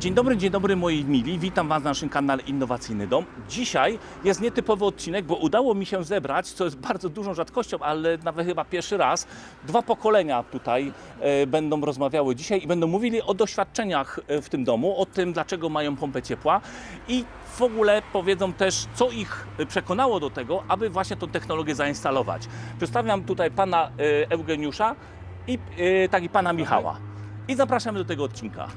Dzień dobry, dzień dobry moi mili. Witam Was na naszym kanale Innowacyjny Dom. Dzisiaj jest nietypowy odcinek, bo udało mi się zebrać, co jest bardzo dużą rzadkością, ale nawet chyba pierwszy raz, dwa pokolenia tutaj e, będą rozmawiały dzisiaj i będą mówili o doświadczeniach e, w tym domu, o tym, dlaczego mają pompę ciepła i w ogóle powiedzą też, co ich przekonało do tego, aby właśnie tą technologię zainstalować. Przedstawiam tutaj pana e, Eugeniusza i e, tak i pana Michała. I zapraszamy do tego odcinka.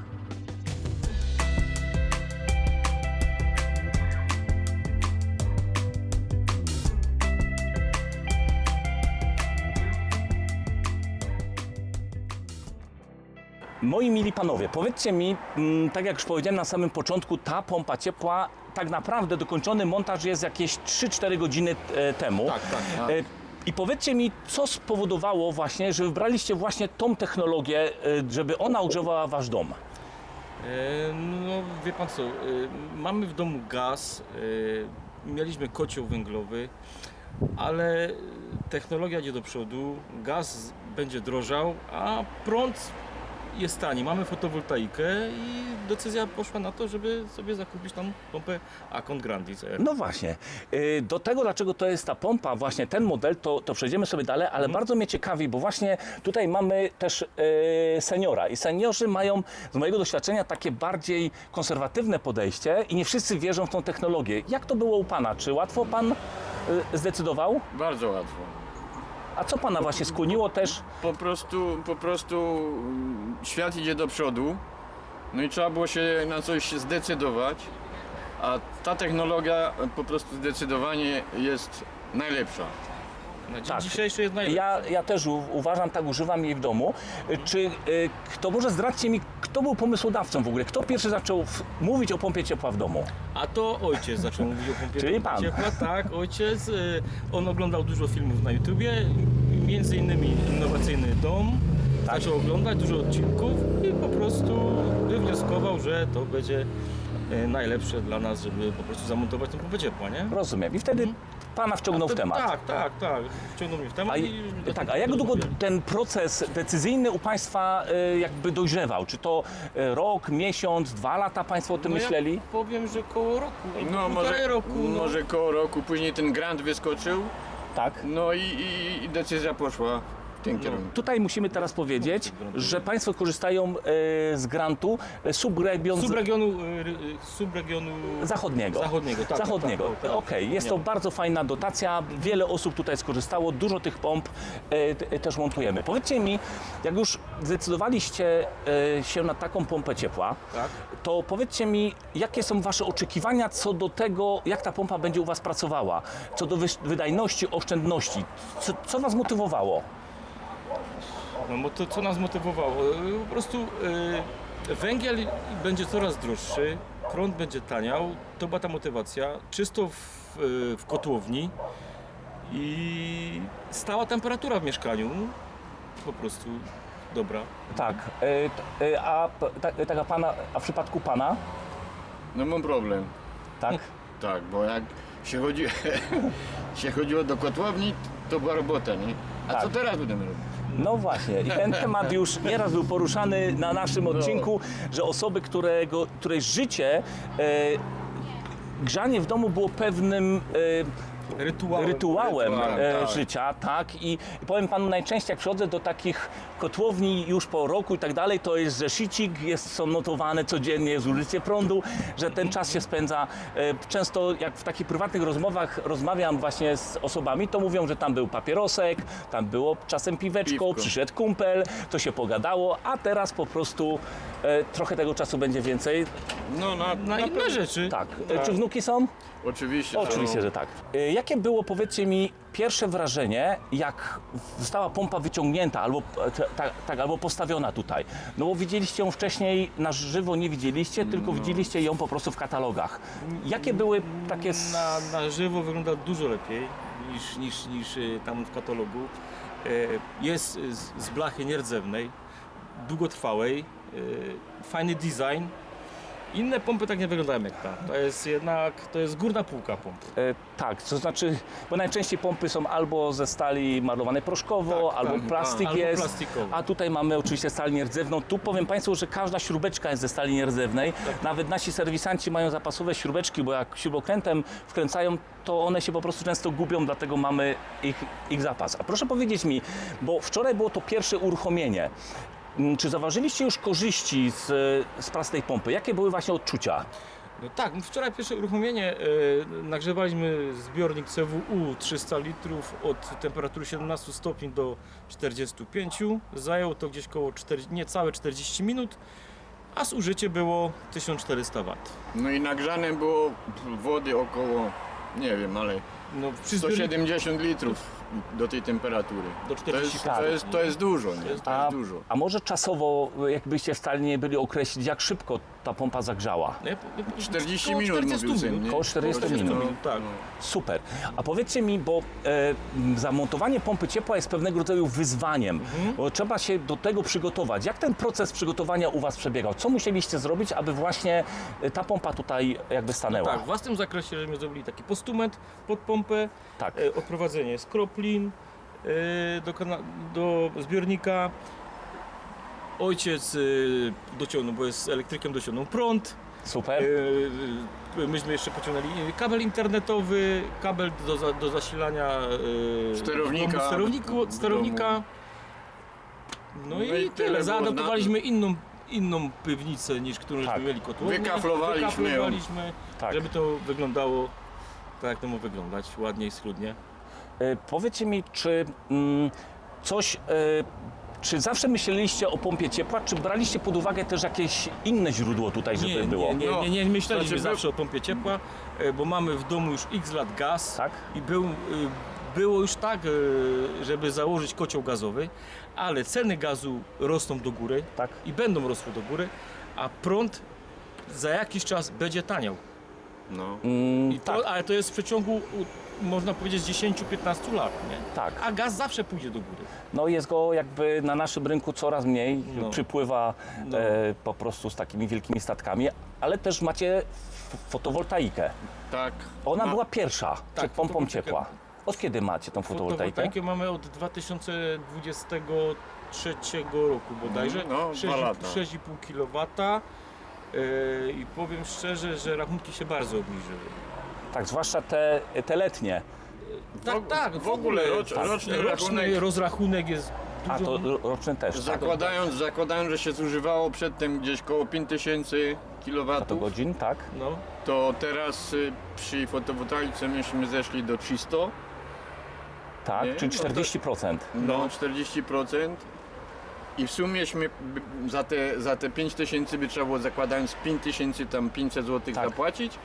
Moi mili panowie, powiedzcie mi, mm, tak jak już powiedziałem na samym początku, ta pompa ciepła, tak naprawdę dokończony montaż jest jakieś 3-4 godziny e, temu. Tak, tak, tak. E, I powiedzcie mi, co spowodowało właśnie, że wybraliście właśnie tą technologię, e, żeby ona ogrzewała wasz dom? No wie pan co, mamy w domu gaz, mieliśmy kocioł węglowy, ale technologia idzie do przodu, gaz będzie drożał, a prąd jest tani. Mamy fotowoltaikę i decyzja poszła na to, żeby sobie zakupić tam pompę Acon Grandis R. No właśnie. Y, Do tego, dlaczego to jest ta pompa, właśnie ten model, to, to przejdziemy sobie dalej, ale bardzo mnie ciekawi, bo właśnie tutaj mamy też y, seniora i seniorzy mają z mojego doświadczenia takie bardziej konserwatywne podejście i nie wszyscy wierzą w tą technologię. Jak to było u Pana? Czy łatwo Pan y, zdecydował? Bardzo łatwo. A co Pana właśnie skłoniło też? Po prostu, po prostu mm, świat idzie do przodu, no i trzeba było się na coś zdecydować, a ta technologia po prostu zdecydowanie jest najlepsza. Dzień Tak. dzisiejszy jest najlepszy. Ja, ja też u, uważam, tak używam jej w domu. Czy y, kto może zdradźcie mi, kto był pomysłodawcą w ogóle? Kto pierwszy zaczął w, mówić o pompie ciepła w domu? A to ojciec zaczął mówić o pompie Czyli pan. ciepła. Tak, ojciec. y, On oglądał dużo filmów na YouTubie, między innymi Innowacyjny Dom. Tak. Zaczął oglądać dużo odcinków i po prostu wywnioskował, że to będzie y, najlepsze dla nas, żeby po prostu zamontować tą pompę ciepła, nie? Rozumiem. I wtedy Pana wciągnął w temat. Tak, tak, tak. Wciągnął mnie w temat A, i... tak, a jak długo ten proces decyzyjny u Państwa y, jakby dojrzewał? Czy to y, rok, miesiąc, dwa lata Państwo o tym No myśleli? Ja powiem, że koło roku, No półtorej może, roku. No. może koło roku, później ten grant wyskoczył, Tak. no i, i, i decyzja poszła tym kierunku. Tutaj musimy teraz powiedzieć, że Państwo korzystają y, z grantu y, subregion Subregionu, y, y, subregionu zachodniego. Zachodniego, tak, Zachodniego. tak, tak, tak. Okej, jest to bardzo fajna dotacja. Wiele osób tutaj skorzystało, dużo tych pomp e, t- też montujemy. Powiedzcie mi, jak już zdecydowaliście e, się na taką pompę ciepła, Tak. to powiedzcie mi, jakie są Wasze oczekiwania co do tego, jak ta pompa będzie u Was pracowała, co do wys- wydajności, oszczędności. Co, co Was motywowało? No bo to co nas motywowało? Y, Po prostu y, węgiel będzie coraz droższy, prąd będzie taniał, to była ta motywacja. Czysto w, y, w kotłowni i stała temperatura w mieszkaniu. Po prostu dobra. Tak, e, a, ta- taka pana, a w przypadku Pana, No mam problem. tak? Tak, bo jak się, chodzi, się chodziło do kotłowni, to była robota, nie? A Tak. co teraz będziemy robić? No właśnie, i ten temat już nieraz był poruszany na naszym odcinku, że osoby, którego, której życie, e, grzanie w domu było pewnym e, Rytuałem. rytuałem Rytuałem, e, tak. życia, tak? I powiem panu najczęściej, jak przychodzę do takich kotłowni już po roku i tak dalej, to jest zeszycik, jest, są notowane codziennie zużycie prądu, że ten czas się spędza. E, często jak w takich prywatnych rozmowach rozmawiam właśnie z osobami, to mówią, że tam był papierosek, tam było czasem piweczko, Piwko. przyszedł kumpel, to się pogadało, a teraz po prostu trochę tego czasu będzie więcej. No na, Na inne rzeczy. Tak. E, Czy wnuki są? Oczywiście. Oczywiście, to- że tak. Y, Jakie było, powiedzcie mi, pierwsze wrażenie, jak została pompa wyciągnięta albo, e, t- tak, tak, albo postawiona tutaj? No bo widzieliście ją wcześniej na żywo, nie widzieliście, tylko widzieliście ją po prostu w katalogach. Jakie były takie... s- Na, na żywo wygląda dużo lepiej niż, niż, niż y, tam w katalogu. E, Jest z, z blachy nierdzewnej, długotrwałej, e, fajny design Inne pompy tak nie wyglądają jak ta. To jest jednak, to jest górna półka pomp. E, tak, to znaczy, bo najczęściej pompy są albo ze stali malowanej proszkowo, Tak, albo tak, plastik albo jest, a tutaj mamy oczywiście stal nierdzewną. Tu powiem Państwu, że każda śrubeczka jest ze stali nierdzewnej. Tak. Nawet nasi serwisanci mają zapasowe śrubeczki, bo jak śrubokrętem wkręcają, to one się po prostu często gubią, dlatego mamy ich, ich zapas. A proszę powiedzieć mi, bo wczoraj było to pierwsze uruchomienie. Mm, Czy zauważyliście już korzyści z, z prostej pompy? Jakie były właśnie odczucia? No tak, no wczoraj pierwsze uruchomienie e, nagrzewaliśmy zbiornik CWU 300 litrów od temperatury 17 stopni do 45. Zajęło to gdzieś koło 4, niecałe 40 minut, a zużycie było 1400 W. No i nagrzane było wody około, nie wiem, ale No, przy zbiorniku 170 litrów do tej temperatury. do To jest, 40 to jest, to jest dużo, nie? To A, jest dużo. a może czasowo, jakbyście w stanie nie byli określić, jak szybko ta pompa zagrzała? No, ja- ja- 40 koło minut 40 mówił syn, minut. nie? Koło 40 minut. tak. Super. A powiedzcie mi, bo e, zamontowanie pompy ciepła jest pewnego rodzaju wyzwaniem, bo trzeba się do tego przygotować. Jak ten proces przygotowania u Was przebiegał? Co musieliście zrobić, aby właśnie e, ta pompa tutaj jakby stanęła? Tak, w własnym zakresie, żeśmy zrobili taki postument pod pompę, Tak. e, odprowadzenie skroplin e, do, kana- do zbiornika. Ojciec e, dociągnął, bo jest z elektrykiem, dociągnął prąd. Super. E, e, myśmy jeszcze pociągnęli kabel internetowy, kabel do, za, do zasilania Sterownika. sterowniku, sterownika. No, i, tyle. tyle było Zaadaptowaliśmy inną, inną piwnicę niż którą Tak. mieli kotłownię. Wykaflowaliśmy ją. Wykaflowaliśmy Tak. żeby to wyglądało tak, jak to ma wyglądać, ładnie i schludnie. E, powiedzcie mi, czy mm, coś. E, czy zawsze myśleliście o pompie ciepła, czy braliście pod uwagę też jakieś inne źródło tutaj, żeby Nie, było? nie, nie, No, nie, nie myśleliśmy znaczy, zawsze o pompie ciepła, e, bo mamy w domu już x lat gaz Tak? i był, e, było już tak, e, żeby założyć kocioł gazowy, ale ceny gazu rosną do góry Tak. i będą rosły do góry, a prąd za jakiś czas będzie taniał. No. Mm, I to, tak, Ale to jest w przeciągu, można powiedzieć, 10-15 lat, nie? tak. A gaz zawsze pójdzie do góry. No jest go jakby na naszym rynku coraz mniej, No. przypływa No. e, po prostu z takimi wielkimi statkami, ale też macie fotowoltaikę. Tak. Ona Ma- była pierwsza przed pompą ciepła. Od kiedy macie tą fotowoltaikę? Fotowoltaikę mamy od 2023 roku bodajże. No, dwa 6,5 lata. 6,5 kW. Yy, I powiem szczerze, że rachunki się bardzo obniżyły. Tak, zwłaszcza te, te letnie. Tak, tak, w ogóle rocz- tak. roczny roczny rachunek, rozrachunek jest A dużo... to ro- roczne też. Tak, zakładając, zakładając, że się zużywało przedtem gdzieś koło 5000 kW, to godzin, tak? No, to teraz y, przy fotowoltaice myśmy zeszli do 300, Tak, Nie, czyli no to- 40%. no 40%. I w sumieśmy za te, za te 5000 by trzeba było zakładając 5000 tam 500 zł Tak. zapłacić,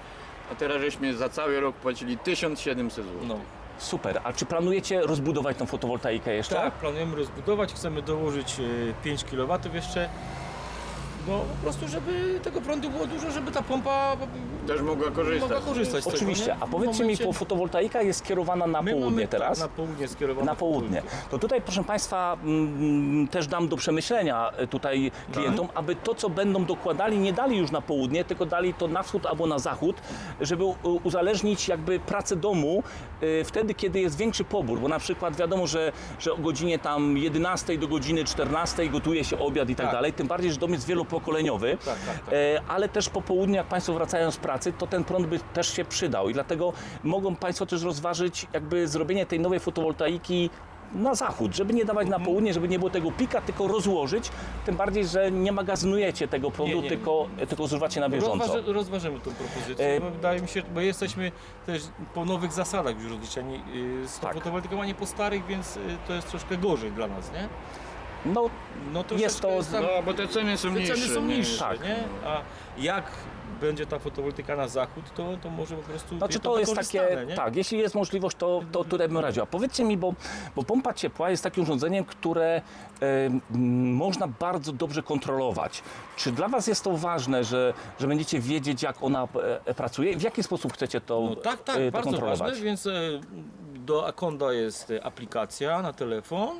a teraz żeśmy za cały rok płacili 1700 zł. no. Super. A czy planujecie rozbudować tą fotowoltaikę jeszcze? Tak, planujemy rozbudować, chcemy dołożyć yy, 5 kW jeszcze. No po prostu, żeby tego prądu było dużo, żeby ta pompa Też mogła korzystać. mogła korzystać z tego. Oczywiście. nie? A W powiedzcie momencie- mi, bo fotowoltaika jest skierowana na My południe mamy, teraz. Tak, na południe skierowane. Na południe. To tutaj, proszę Państwa, mm, też dam do przemyślenia e, tutaj klientom, aby to, co będą dokładali, nie dali już na południe, tylko dali to na wschód albo na zachód, żeby u- uzależnić jakby pracę domu e, wtedy, kiedy jest większy pobór, bo na przykład wiadomo, że, że o godzinie tam 11 do godziny 14 gotuje się obiad i tak, Tak. dalej, tym bardziej, że dom jest wielopokoleniowy, Tak, tak, tak. E, ale też po południu, jak Państwo wracają z pracy, to ten prąd by też się przydał i dlatego mogą Państwo też rozważyć jakby zrobienie tej nowej fotowoltaiki na zachód, żeby nie dawać Mhm. na południe, żeby nie było tego pika, tylko rozłożyć, tym bardziej, że nie magazynujecie tego prądu, Nie, nie. tylko, tylko zużywacie na bieżąco. Rozważy, rozważymy tą propozycję, E, wydaje mi się, bo jesteśmy też po nowych zasadach już rozliczeni y, z Tak. fotowoltaiką, a nie po starych, więc y, to jest troszkę gorzej dla nas, nie? No, No Jest to- troszeczkę tam- No, bo te ceny są te niższe. ceny są nie? niższe, Tak. nie? A jak będzie ta fotowoltaika na zachód, to, to może po prostu Znaczy jest to jest takie, wykorzystane, nie? tak, jeśli jest możliwość, to, to tutaj bym radził. A powiedzcie mi, bo, bo pompa ciepła jest takim urządzeniem, które e, m, można bardzo dobrze kontrolować. Czy dla Was jest to ważne, że, że będziecie wiedzieć, jak ona e, pracuje? W jaki sposób chcecie to, No tak, tak, e, to bardzo kontrolować? ważne, więc e, do Akonda jest e, aplikacja na telefon.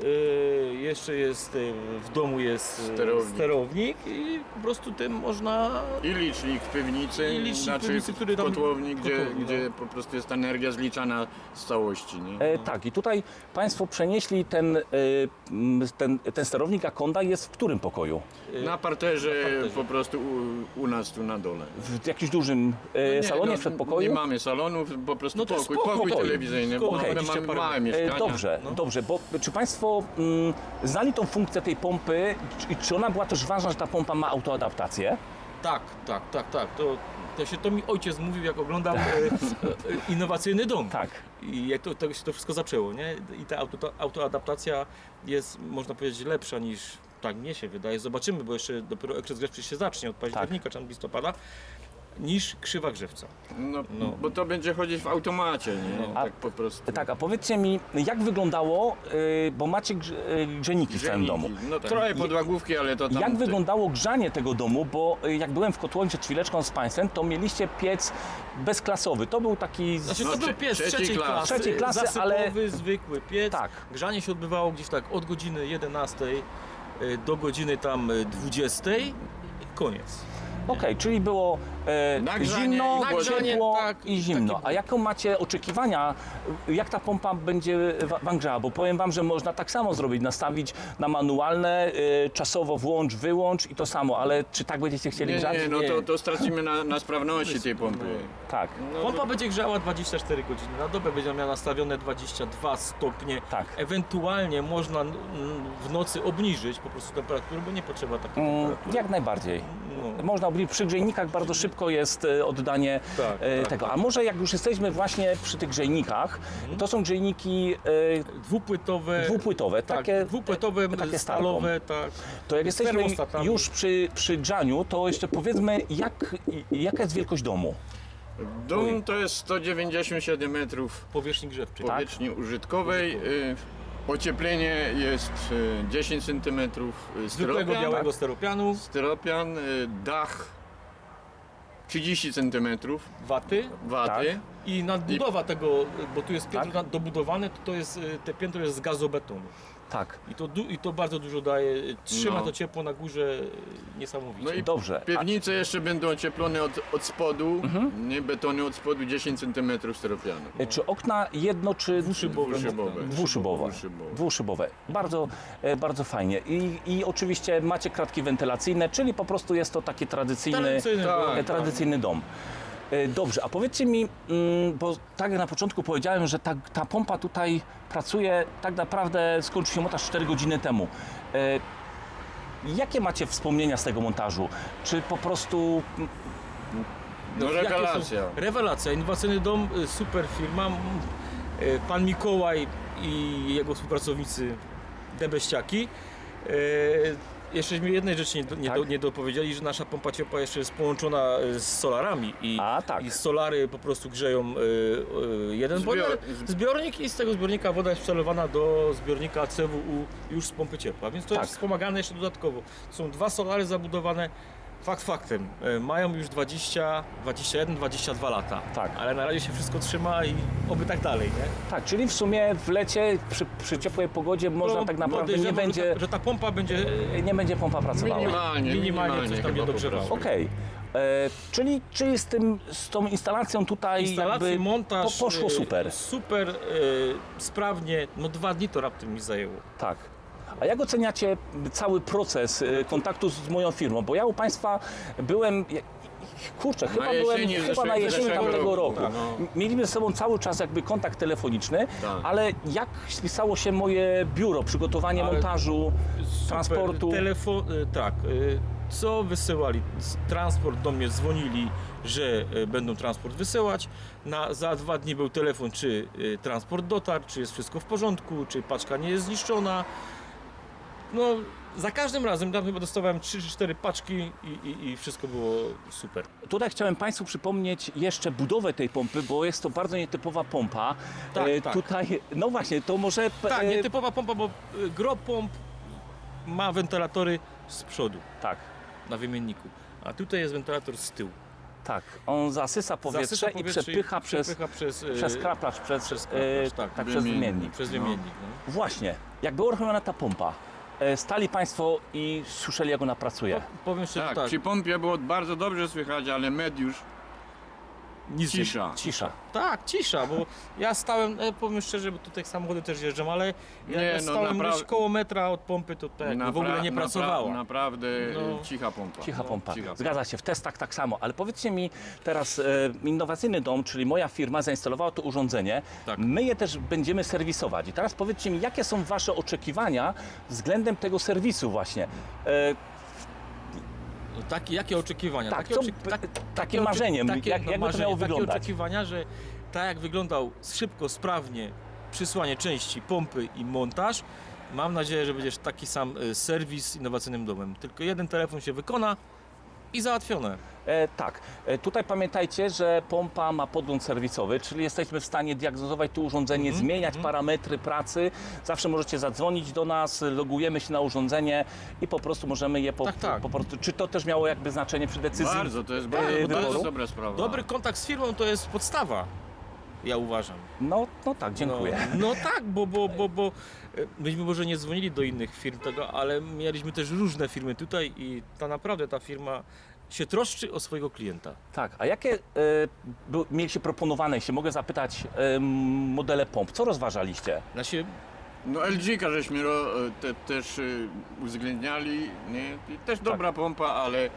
Y, jeszcze jest y, w domu jest y, Sterownik. sterownik i po prostu tym można I licznik w piwnicy, I licznik w znaczy piwnicy, który tam- kotłowni, gdzie, kotłowni, gdzie no. po prostu jest energia zliczana z całości. Nie? E, tak, i tutaj Państwo przenieśli ten, e, ten, ten sterownik Akonda jest w którym pokoju? Na parterze, Na parterze. po prostu u, u nas tu na dole. W jakimś dużym e, Nie, salonie no, przedpokoju? Nie mamy salonów, po prostu No pokój, pokój, pokój. telewizyjny, bo 20 mamy małe mieszkania. Dobrze, no. dobrze, bo czy Państwo mm, znali tą funkcję tej pompy i czy ona była też ważna, że ta pompa ma autoadaptację? Tak, tak, tak, tak. To, to się to mi ojciec mówił, jak oglądał e, e, innowacyjny dom. Tak. I jak to, to się to wszystko zaczęło, nie? I ta auto, autoadaptacja jest, można powiedzieć, lepsza niż, tak mnie się wydaje, zobaczymy, bo jeszcze dopiero grzewczy się zacznie od października czy od listopada, niż krzywa grzewca. No, No. Bo to będzie chodzić w automacie, nie? No. Tak po prostu. Tak, a powiedzcie mi, jak wyglądało, y, bo macie grz, y, grzejniki w całym domu. No trochę podłagówki, ale to tam... Jak wyglądało grzanie tego domu, bo y, jak byłem w kotłowni przed chwileczką z Państwem, to mieliście piec bezklasowy. To był taki... z- Znaczy No, to był trze- piec trzeciej trzeciej klasy. klasy, Trzeciej klasy, zasypowy, ale- zwykły piec. Tak. Grzanie się odbywało gdzieś tak od godziny 11 y, do godziny tam y, 20 i koniec. Okej, czyli było e, Nagrzanie zimno, i chłodzenie, ciepło tak, i zimno. A jaką macie oczekiwania, jak ta pompa będzie wa- Wam grzała? Bo powiem Wam, że można tak samo zrobić, nastawić na manualne, e, czasowo włącz, wyłącz i to samo, ale czy tak będziecie chcieli Nie, grzać? nie, no Nie. to, to stracimy na, na sprawności tej pompy. Tak, No, Pompa będzie grzała 24 godziny na dobę, będzie miała nastawione 22 stopnie. tak. Ewentualnie można mm, w nocy obniżyć po prostu temperaturę, bo nie potrzeba takiej Mm, temperatury. Jak najbardziej. No. Można przy grzejnikach bardzo szybko jest e, oddanie Tak, e, tak, tego. tak. A może jak już jesteśmy właśnie przy tych grzejnikach, to są grzejniki e, Dwupłytowe. dwupłytowe, Tak, takie, dwupłytowe, takie stalowe, tak. To jak jesteśmy już przy, przy grzaniu, to jeszcze powiedzmy, jak, jaka jest wielkość domu? Dom to jest 197 metrów Powierzchni grzewczej. Tak. powierzchni użytkowej. Ocieplenie jest y, 10 cm Zwykłego styropian, białego steropianu, styropian, y, dach 30 cm waty waty. Tak. i nadbudowa tego, bo tu jest piętro Tak. nad- dobudowane, to, to jest, y, te piętro jest z gazobetonu. Tak, I to, du- I to bardzo dużo daje, trzyma No. to ciepło na górze y, niesamowicie. No i dobrze. Piwnice jeszcze będą ocieplone od, od spodu, Mhm. nie betony od spodu 10 cm styropianu. A, e, czy okna jedno czy Dwuszybowe. Dwuszybowe. dwuszybowe? Dwuszybowe. Dwuszybowe. Bardzo, e, bardzo fajnie. I, I oczywiście macie kratki wentylacyjne, czyli po prostu jest to taki tradycyjny, Tradycyjny Tak, dom, e, tradycyjny dom. E, Dobrze, a powiedzcie mi, mm, bo tak jak na początku powiedziałem, że ta, ta pompa tutaj pracuje, tak naprawdę skończył się montaż 4 godziny temu. E, Jakie macie wspomnienia z tego montażu? Czy po prostu No Jakie są- rewelacja. Rewelacja, innowacyjny dom, y, super firma. Y, Pan Mikołaj i jego współpracownicy Debeściaki. Jeszcze mi jednej rzeczy nie, do, nie, Tak. do, nie dopowiedzieli, że nasza pompa ciepła jeszcze jest połączona y, z solarami i, A, tak. i solary po prostu grzeją y, y, jeden Zbior- boiler, zbiornik i z tego zbiornika woda jest przelewana do zbiornika CWU już z pompy ciepła, więc to Tak. jest wspomagane jeszcze dodatkowo. Są dwa solary zabudowane, fakt faktem, y, mają już 20, 21, 22 lata, Tak. ale na razie się wszystko trzyma i oby tak dalej, nie? tak, czyli w sumie w lecie przy, przy ciepłej pogodzie można No, tak naprawdę nie podejrzewam, będzie, że ta, że ta pompa będzie nie będzie pompa pracowała. Minimalnie, Minimalnie coś tam nie dogrzewało. Okej. E, Czyli, czyli z, tym, z tą instalacją tutaj Instalacji, jakby montaż po, poszło super. super y, sprawnie, no dwa dni to raptem mi zajęło. Tak. A jak oceniacie cały proces e, kontaktu z moją firmą? Bo ja u Państwa byłem. Kurczę, chyba byłem jesieni chyba na jesieni tamtego roku, roku. no. Mieliśmy ze sobą cały czas jakby kontakt telefoniczny, Tak. ale jak spisało się moje biuro, przygotowanie Ale- montażu, Super. transportu? Telefon, y, tak. y, Co wysyłali? Transport do mnie dzwonili, że y, będą transport wysyłać. Na, za dwa dni był telefon, czy y, transport dotarł, czy jest wszystko w porządku, czy paczka nie jest zniszczona. No, za każdym razem tam chyba dostawałem 3 czy 4 paczki i, i, i wszystko było super. Tutaj chciałem Państwu przypomnieć jeszcze budowę tej pompy, bo jest to bardzo nietypowa pompa. Tak, E, tak. Tutaj, no właśnie, to może. Tak, e, nietypowa pompa, bo y, gro pomp ma wentylatory z przodu tak. na wymienniku, a tutaj jest wentylator z tyłu. Tak, on zasysa powietrze, Zasysa i powietrze przepycha, przez, przepycha przez, e, przez kraplacz, przez, przez e, kraplacz, tak. tak, przez Wymiennik. przez No. wymiennik. No. Właśnie, jak była uruchomiona ta pompa, e, stali Państwo i słyszeli jak ona pracuje. Powiem szczerze Tak, tak, przy pompie było bardzo dobrze słychać, ale med już nic nie- cisza. Cisza. Tak, cisza, bo ja stałem, e, powiem szczerze, bo tutaj samochody też jeżdżam, ale jak Nie, ja no stałem napra- gdzieś koło metra od pompy, to tak jakby w ogóle Napra- nie napra- pracowała. Naprawdę No. cicha pompa. Cicha pompa. cicha pompa. Zgadza się, w testach tak samo. Ale powiedzcie mi teraz, e, innowacyjny dom, czyli moja firma zainstalowała to urządzenie. Tak. My je też będziemy serwisować. I teraz powiedzcie mi, jakie są Wasze oczekiwania względem tego serwisu właśnie? E, No, takie, jakie oczekiwania? Tak, takie, co- oczek- tak- takie takie, jak- no, jakby to marzenie, miało takie wyglądać? oczekiwania, że tak jak wyglądał szybko, sprawnie przysłanie części, pompy i montaż, mam nadzieję, że będziesz taki sam e, serwis z innowacyjnym domem. Tylko jeden telefon się wykona i załatwione. E, tak, e, tutaj pamiętajcie, że pompa ma podgląd serwisowy, czyli jesteśmy w stanie diagnozować to urządzenie, Mhm, zmieniać parametry pracy. Zawsze możecie zadzwonić do nas, logujemy się na urządzenie i po prostu możemy je po, Tak, tak. po prostu. Czy to też miało jakby znaczenie przy decyzji? Bardzo, to jest e, bardzo, to jest dobra sprawa. Dobry kontakt z firmą to jest podstawa, ja uważam. No, no tak, dziękuję. No, no tak, bo, bo, bo, bo e, myśmy może nie dzwonili do innych firm tego, ale mieliśmy też różne firmy tutaj i ta naprawdę ta firma się troszczy o swojego klienta. Tak, a jakie był, mieliście proponowane, jeśli mogę zapytać, e, modele pomp? Co rozważaliście? Znaczy, No LG żeśmy ro, te, też y, uwzględniali, nie? I też Tak. dobra pompa, ale,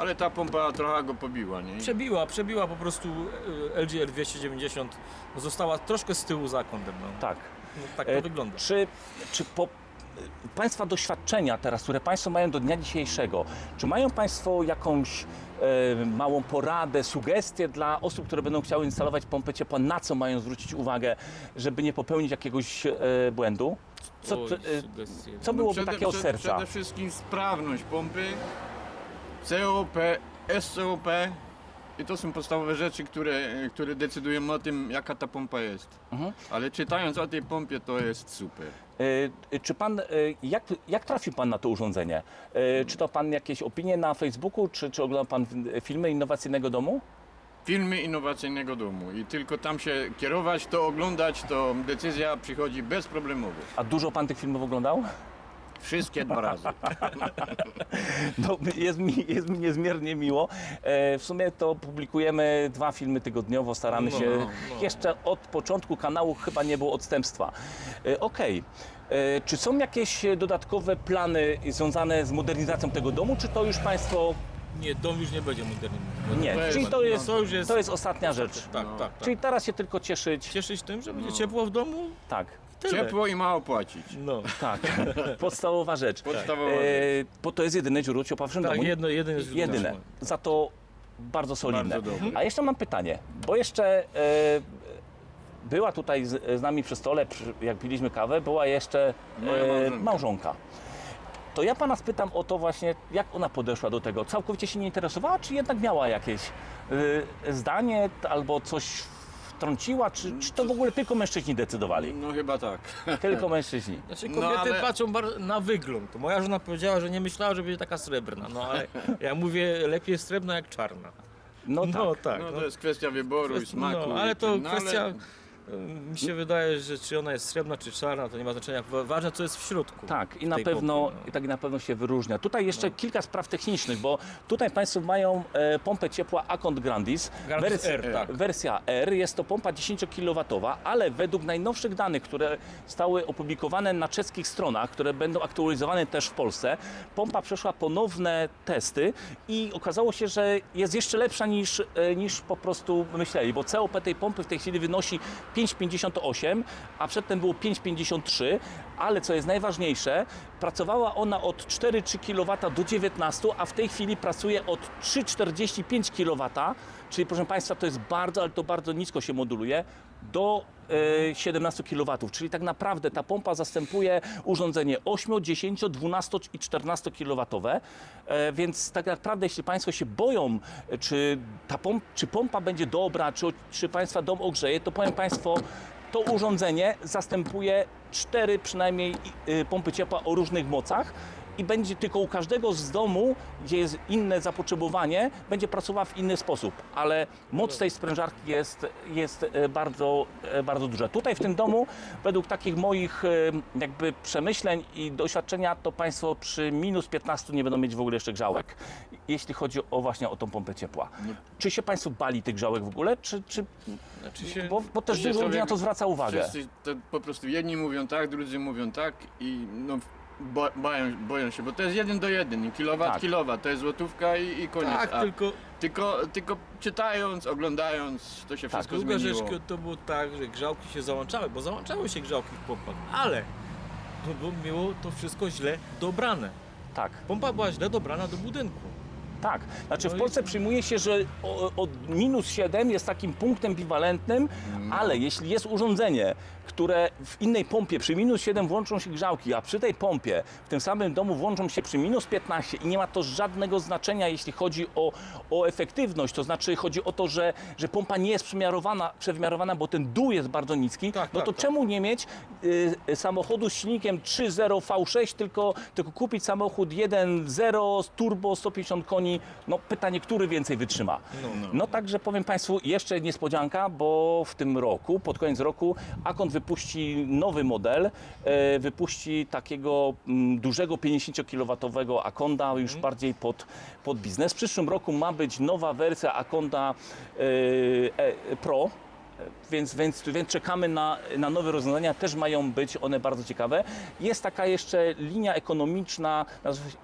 ale ta pompa trochę go pobiła, nie? przebiła, przebiła po prostu e, LG R290, została troszkę z tyłu za kątem. No. Tak. No, tak to E, wygląda. Czy, czy po Państwa doświadczenia teraz, które Państwo mają do dnia dzisiejszego, czy mają Państwo jakąś e, małą poradę, sugestię dla osób, które będą chciały instalować pompę ciepła, na co mają zwrócić uwagę, żeby nie popełnić jakiegoś e, błędu? Co, Oj, to, e, sugestie. co byłoby przede- takiego przede- serca? Przede wszystkim sprawność pompy, COP, SCOP i to są podstawowe rzeczy, które, które decydują o tym, jaka ta pompa jest. Mhm. Ale czytając o tej pompie, to jest super. E, Czy pan, e, jak, jak trafił pan na to urządzenie? E, Czytał pan jakieś opinie na Facebooku, czy, czy oglądał pan w- filmy innowacyjnego domu? Filmy innowacyjnego domu i tylko tam się kierować, to oglądać, to decyzja przychodzi bezproblemowo. A dużo pan tych filmów oglądał? Wszystkie dwa razy. No, jest, mi, jest mi niezmiernie miło. E, w sumie to publikujemy dwa filmy tygodniowo, staramy No, się. no. Jeszcze od początku kanału chyba nie było odstępstwa. E, Okej. E, Czy są jakieś dodatkowe plany związane z modernizacją tego domu, czy to już Państwo Nie, dom już nie będzie moderny. nie? To jest- Czyli to jest, to już jest- to jest ostatnia rzecz. Tak, No. tak, tak. Czyli teraz się tylko cieszyć. Cieszyć tym, że będzie No. ciepło w domu? Tak, Tyle. Ciepło i mało płacić. No. tak. Podstawowa rzecz. Podstawowa E, rzecz. Bo to jest jedyne źródło ciepła w naszym Tak, domu. jedno, jeden jest Jedyne. Za to bardzo solidne. Bardzo dobre. A jeszcze mam pytanie, bo jeszcze e, była tutaj z, z nami przy stole, przy, jak piliśmy kawę, była jeszcze Moja e, małżonka. małżonka. To ja pana spytam o to właśnie, jak ona podeszła do tego? Całkowicie się nie interesowała, czy jednak miała jakieś e, zdanie albo coś wtrąciła, czy, czy to w ogóle tylko mężczyźni decydowali? No chyba tak. Tylko mężczyźni. Znaczy No, kobiety ale- patrzą bar- na wygląd. Moja żona powiedziała, że nie myślała, że będzie taka srebrna. No ale ja mówię, lepiej srebrna jak czarna. No tak. No tak. No no. to jest kwestia wyboru i smaku. No, ale i to no, ale- kwestia. Mi się wydaje, że czy ona jest srebrna, czy czarna, to nie ma znaczenia. Wa- Ważne, co jest w środku. Tak, i na pewno, no. i tak na pewno się wyróżnia. Tutaj jeszcze kilka spraw technicznych, bo tutaj Państwo mają e, pompę ciepła Acont Grandis. Grandis R, tak. Wersja R jest to pompa 10 kW, ale według najnowszych danych, które zostały opublikowane na czeskich stronach, które będą aktualizowane też w Polsce, pompa przeszła ponowne testy i okazało się, że jest jeszcze lepsza niż, e, niż po prostu myśleli, bo COP tej pompy w tej chwili wynosi 5,58, a przedtem było 5,53, ale co jest najważniejsze, pracowała ona od 4,3 kW do 19, a w tej chwili pracuje od 3,45 kW, czyli proszę Państwa, to jest bardzo, ale to bardzo nisko się moduluje, do e, 17 kW, czyli tak naprawdę ta pompa zastępuje urządzenie 8, 10, 12 i 14 kW, e, więc tak naprawdę jeśli Państwo się boją, e, czy, ta pomp, czy pompa będzie dobra, czy, czy Państwa dom ogrzeje, to powiem Państwu, to urządzenie zastępuje cztery przynajmniej pompy ciepła o różnych mocach i będzie tylko u każdego z domu, gdzie jest inne zapotrzebowanie, będzie pracowała w inny sposób, ale moc tej sprężarki jest, jest e, bardzo, e, bardzo duża. Tutaj w tym domu, według takich moich e, jakby przemyśleń i doświadczenia, to Państwo przy minus 15 nie będą mieć w ogóle jeszcze grzałek, jeśli chodzi o właśnie o tą pompę ciepła. Czy się Państwo bali tych grzałek w ogóle, czy, czy Znaczy się, bo, bo też dużo ludzi na to zwraca uwagę. Wszyscy to po prostu jedni mówią tak, drudzy mówią tak i no, bo, boją, boją się, bo to jest jeden do jeden, kilowat, Tak. kilowat, to jest złotówka i, i koniec. tak, A tylko tylko, tylko czytając, oglądając, to się Tak, wszystko druga zmieniło. rzecz to było tak, że grzałki się załączały, bo załączały się grzałki w pompach, ale to było, było to wszystko źle dobrane. Tak. Pompa była źle dobrana do budynku. Tak, znaczy No w i- Polsce przyjmuje się, że o- od minus 7 jest takim punktem biwalentnym, ale jeśli jest urządzenie, które w innej pompie przy minus 7 włączą się grzałki, a przy tej pompie w tym samym domu włączą się przy minus 15 i nie ma to żadnego znaczenia, jeśli chodzi o, o efektywność, to znaczy chodzi o to, że, że pompa nie jest przemiarowana, przewymiarowana, bo ten dół jest bardzo niski, Tak, no tak, to tak. czemu nie mieć y, samochodu z silnikiem 3.0 V6, tylko, tylko kupić samochód 1.0 z turbo 150 koni? No pytanie, który więcej wytrzyma? No, no. No także powiem Państwu, jeszcze niespodzianka, bo w tym roku, pod koniec roku, Akon wypuści nowy model, e, wypuści takiego mm, dużego 50 kW Akonda, już bardziej pod, pod biznes. W przyszłym roku ma być nowa wersja Akonda e, e, Pro. Więc, więc, więc czekamy na, na nowe rozwiązania, też mają być one bardzo ciekawe. Jest taka jeszcze linia ekonomiczna,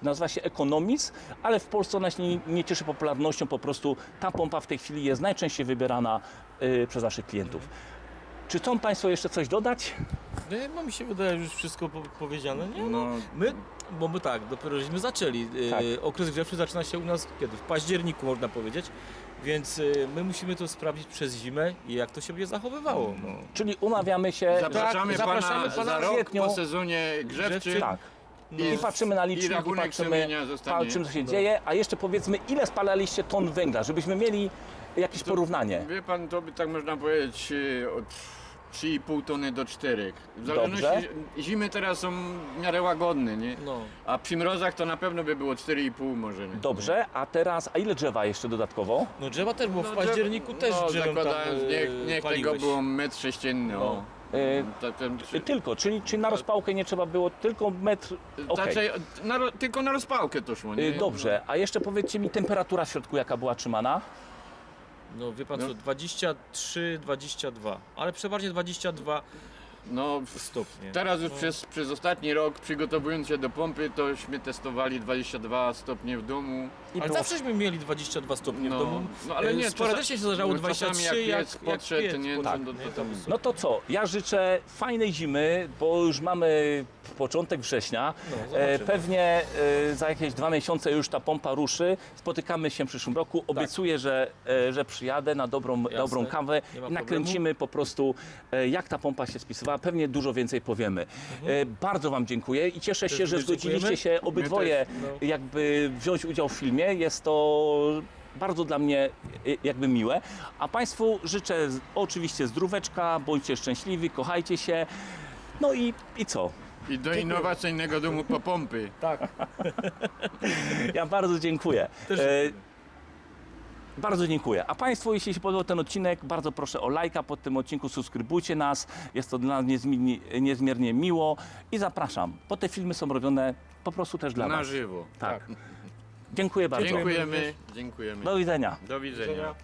nazywa, się Economis, ale w Polsce ona się nie, nie cieszy popularnością, po prostu ta pompa w tej chwili jest najczęściej wybierana y, przez naszych klientów. Czy chcą Państwo jeszcze coś dodać? No, bo mi się wydaje już wszystko po, powiedziane. Nie? No, No, my, bo my tak, dopiero żeśmy zaczęli. E, Tak. Okres grzewczy zaczyna się u nas kiedy? W październiku można powiedzieć. Więc e, my musimy to sprawdzić przez zimę i jak to się będzie zachowywało. No. Czyli umawiamy się. zapraszamy, tak, zapraszamy pana, pana za rok kwietniu. po sezonie grzewczym. Tak. No. I patrzymy na rachunek patrzymy, sumienia zostanie. patrzymy co się No. dzieje, a jeszcze powiedzmy, ile spalaliście ton węgla, żebyśmy mieli jakieś porównanie. Wie pan, to by tak można powiedzieć e, od 3,5 tony do 4. W zależności, Dobrze. zimy teraz są w miarę łagodne, nie? No. A przy mrozach to na pewno by było 4,5 może, nie? Dobrze, a teraz, a ile drzewa jeszcze dodatkowo? no drzewa też, bo w No, październiku też no, drzewem tam zakładając, e, niech, niech tego paliłeś. było metr sześcienny, No. o. Ta- ten- Y, Tylko, czyli, czyli na rozpałkę nie trzeba było tylko metr. Okej. Znaczy, na, ro- tylko na rozpałkę to szło, nie? Y, Dobrze, a jeszcze powiedzcie mi temperatura w środku, jaka była trzymana? No wie pan No. co, 23, 22, ale przeważnie 22 No, w- stopnie. teraz już No. przez, przez ostatni rok przygotowując się do pompy, tośmy testowali 22 stopnie w domu. I Ale było- zawsze mieli 22 stopnie No, w domu. no ale nie, sporadycznie się zdarzało no, czasami 23, jak piec jak, podszedł, piec nie, podszedł, no, to- nie, to- tam No to co? Ja życzę fajnej zimy, bo już mamy początek września. No, e, zobaczymy. pewnie e, za jakieś dwa miesiące już ta pompa ruszy. Spotykamy się w przyszłym roku. Obiecuję, że, e, że przyjadę na dobrą, dobrą kawę nie ma i nakręcimy po prostu, e, jak ta pompa się spisywała. Pewnie dużo więcej powiemy. E, bardzo Wam dziękuję i cieszę Też się, że zgodziliście dziękujemy. się obydwoje no. jakby wziąć udział w filmie. Jest to bardzo dla mnie y, jakby miłe. A Państwu życzę oczywiście zdróweczka, bądźcie szczęśliwi, kochajcie się. No i, i co? I do innowacyjnego domu po pompy. Tak. Ja bardzo dziękuję. Też E. bardzo dziękuję. A Państwu, jeśli się podobał ten odcinek, bardzo proszę o lajka pod tym odcinku, subskrybujcie nas. Jest to dla nas niezmiernie, niezmiernie miło i zapraszam, bo te filmy są robione po prostu też dla Na Was. żywo. Tak. Dziękuję bardzo. Dziękujemy. Dziękujemy. Do widzenia. Do widzenia. widzenia.